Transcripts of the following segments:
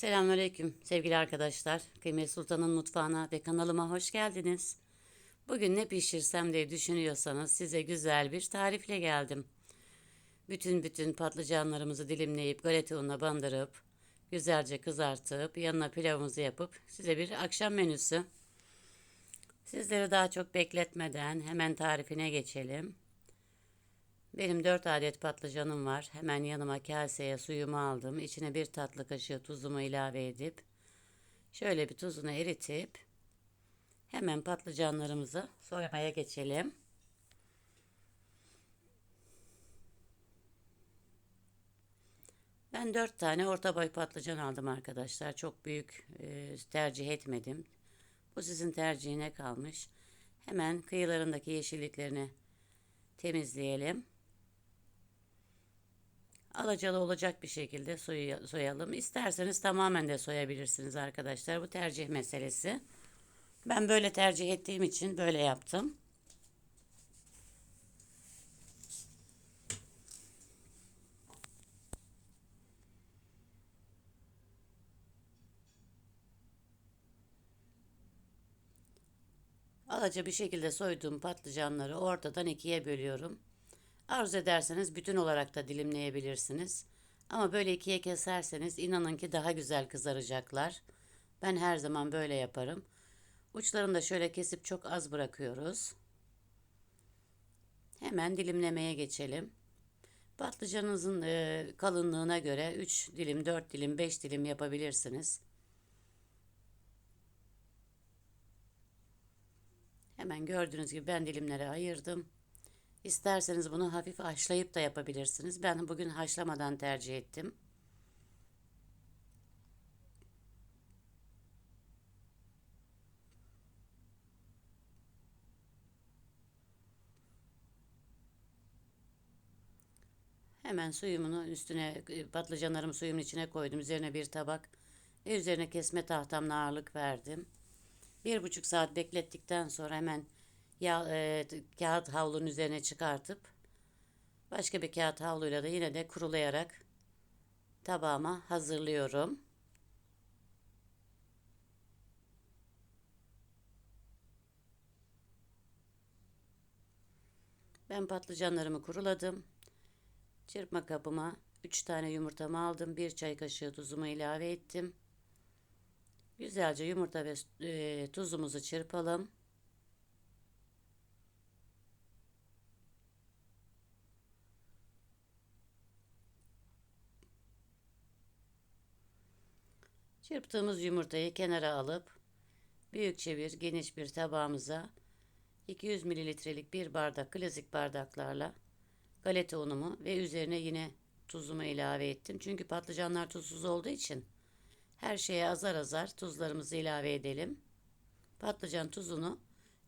Selamünaleyküm sevgili arkadaşlar. Kıymet Sultan'ın mutfağına ve kanalıma hoş geldiniz. Bugün ne pişirsem diye düşünüyorsanız size güzel bir tarifle geldim. Bütün bütün patlıcanlarımızı dilimleyip galeta ununa bandırıp güzelce kızartıp yanına pilavımızı yapıp size bir akşam menüsü. Sizleri daha çok bekletmeden hemen tarifine geçelim. Benim 4 adet patlıcanım var. Hemen yanıma kaseye suyumu aldım. İçine bir tatlı kaşığı tuzumu ilave edip şöyle bir tuzunu eritip hemen patlıcanlarımızı soymaya geçelim. Ben 4 tane orta boy patlıcan aldım arkadaşlar. Çok büyük e, tercih etmedim. Bu sizin tercihine kalmış. Hemen kıyılarındaki yeşilliklerini temizleyelim alacalı olacak bir şekilde soyu, soyalım. İsterseniz tamamen de soyabilirsiniz arkadaşlar. Bu tercih meselesi. Ben böyle tercih ettiğim için böyle yaptım. Alaca bir şekilde soyduğum patlıcanları ortadan ikiye bölüyorum. Arzu ederseniz bütün olarak da dilimleyebilirsiniz. Ama böyle ikiye keserseniz inanın ki daha güzel kızaracaklar. Ben her zaman böyle yaparım. Uçlarını da şöyle kesip çok az bırakıyoruz. Hemen dilimlemeye geçelim. Patlıcanınızın e, kalınlığına göre 3 dilim, 4 dilim, 5 dilim yapabilirsiniz. Hemen gördüğünüz gibi ben dilimlere ayırdım. İsterseniz bunu hafif haşlayıp da yapabilirsiniz. Ben bugün haşlamadan tercih ettim. Hemen suyumun üstüne patlıcanlarımı suyumun içine koydum. Üzerine bir tabak üzerine kesme tahtamla ağırlık verdim. Bir buçuk saat beklettikten sonra hemen ya, e, kağıt havlunun üzerine çıkartıp başka bir kağıt havluyla da yine de kurulayarak tabağıma hazırlıyorum. Ben patlıcanlarımı kuruladım. Çırpma kabıma 3 tane yumurtamı aldım. 1 çay kaşığı tuzumu ilave ettim. Güzelce yumurta ve e, tuzumuzu çırpalım. Çırptığımız yumurtayı kenara alıp büyükçe bir geniş bir tabağımıza 200 mililitrelik bir bardak klasik bardaklarla galeta unumu ve üzerine yine tuzumu ilave ettim. Çünkü patlıcanlar tuzsuz olduğu için her şeye azar azar tuzlarımızı ilave edelim. Patlıcan tuzunu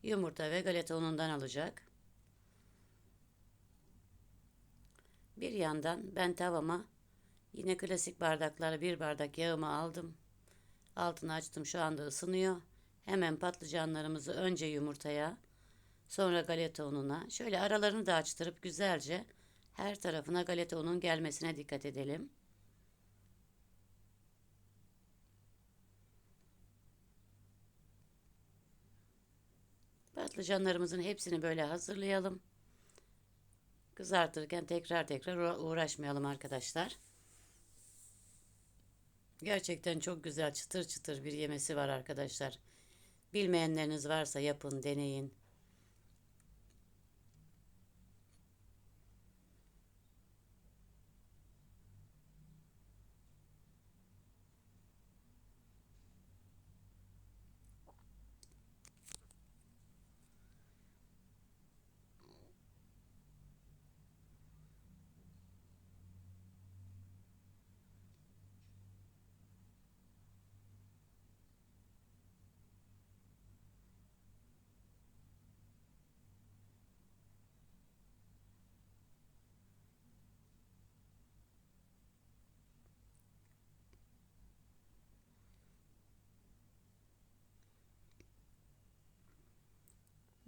yumurta ve galeta unundan alacak. Bir yandan ben tavama yine klasik bardaklara bir bardak yağımı aldım. Altını açtım şu anda ısınıyor. Hemen patlıcanlarımızı önce yumurtaya sonra galeta ununa şöyle aralarını da açtırıp güzelce her tarafına galeta unun gelmesine dikkat edelim. Patlıcanlarımızın hepsini böyle hazırlayalım. Kızartırken tekrar tekrar uğraşmayalım arkadaşlar. Gerçekten çok güzel çıtır çıtır bir yemesi var arkadaşlar. Bilmeyenleriniz varsa yapın, deneyin.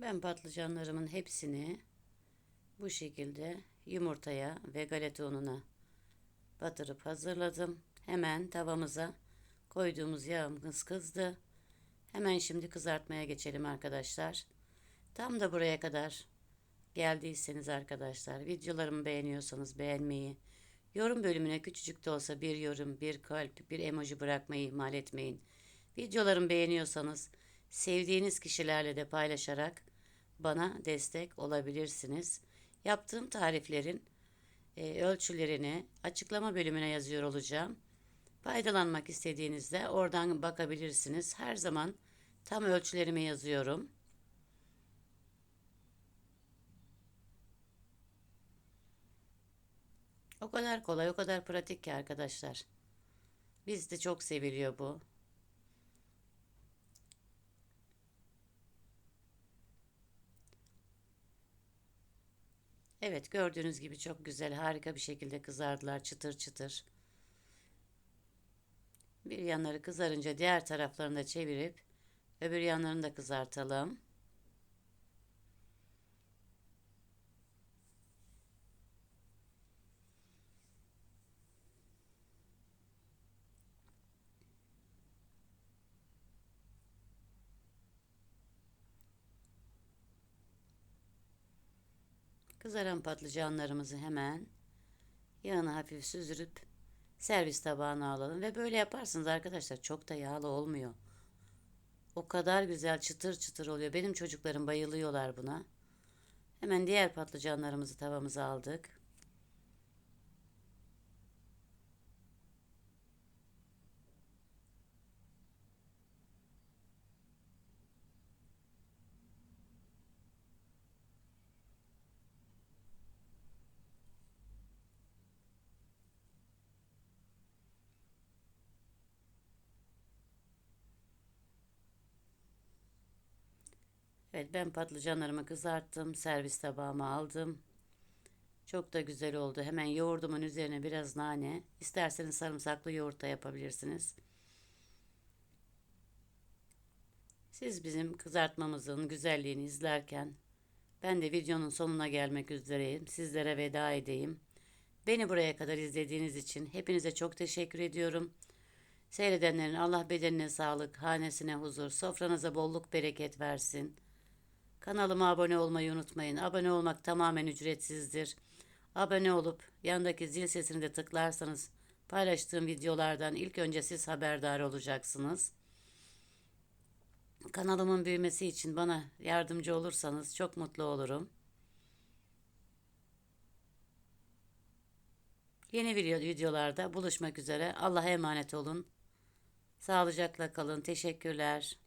Ben patlıcanlarımın hepsini bu şekilde yumurtaya ve galeta ununa batırıp hazırladım. Hemen tavamıza Koyduğumuz yağımız kızdı. Hemen şimdi kızartmaya geçelim arkadaşlar. Tam da buraya kadar geldiyseniz arkadaşlar videolarımı beğeniyorsanız beğenmeyi, yorum bölümüne küçücük de olsa bir yorum, bir kalp, bir emoji bırakmayı ihmal etmeyin. Videolarımı beğeniyorsanız sevdiğiniz kişilerle de paylaşarak bana destek olabilirsiniz. Yaptığım tariflerin e, ölçülerini açıklama bölümüne yazıyor olacağım. Faydalanmak istediğinizde oradan bakabilirsiniz. Her zaman tam ölçülerimi yazıyorum. O kadar kolay, o kadar pratik ki arkadaşlar. Bizde çok seviliyor bu. Evet gördüğünüz gibi çok güzel harika bir şekilde kızardılar çıtır çıtır. Bir yanları kızarınca diğer taraflarını da çevirip öbür yanlarını da kızartalım. Kızaran patlıcanlarımızı hemen yağını hafif süzürüp servis tabağına alalım ve böyle yaparsınız arkadaşlar çok da yağlı olmuyor. O kadar güzel çıtır çıtır oluyor. Benim çocuklarım bayılıyorlar buna. Hemen diğer patlıcanlarımızı tavamıza aldık. Evet ben patlıcanlarımı kızarttım. Servis tabağıma aldım. Çok da güzel oldu. Hemen yoğurdumun üzerine biraz nane. İsterseniz sarımsaklı yoğurt da yapabilirsiniz. Siz bizim kızartmamızın güzelliğini izlerken ben de videonun sonuna gelmek üzereyim. Sizlere veda edeyim. Beni buraya kadar izlediğiniz için hepinize çok teşekkür ediyorum. Seyredenlerin Allah bedenine sağlık, hanesine huzur, sofranıza bolluk bereket versin. Kanalıma abone olmayı unutmayın. Abone olmak tamamen ücretsizdir. Abone olup yandaki zil sesini de tıklarsanız paylaştığım videolardan ilk önce siz haberdar olacaksınız. Kanalımın büyümesi için bana yardımcı olursanız çok mutlu olurum. Yeni video videolarda buluşmak üzere. Allah'a emanet olun. Sağlıcakla kalın. Teşekkürler.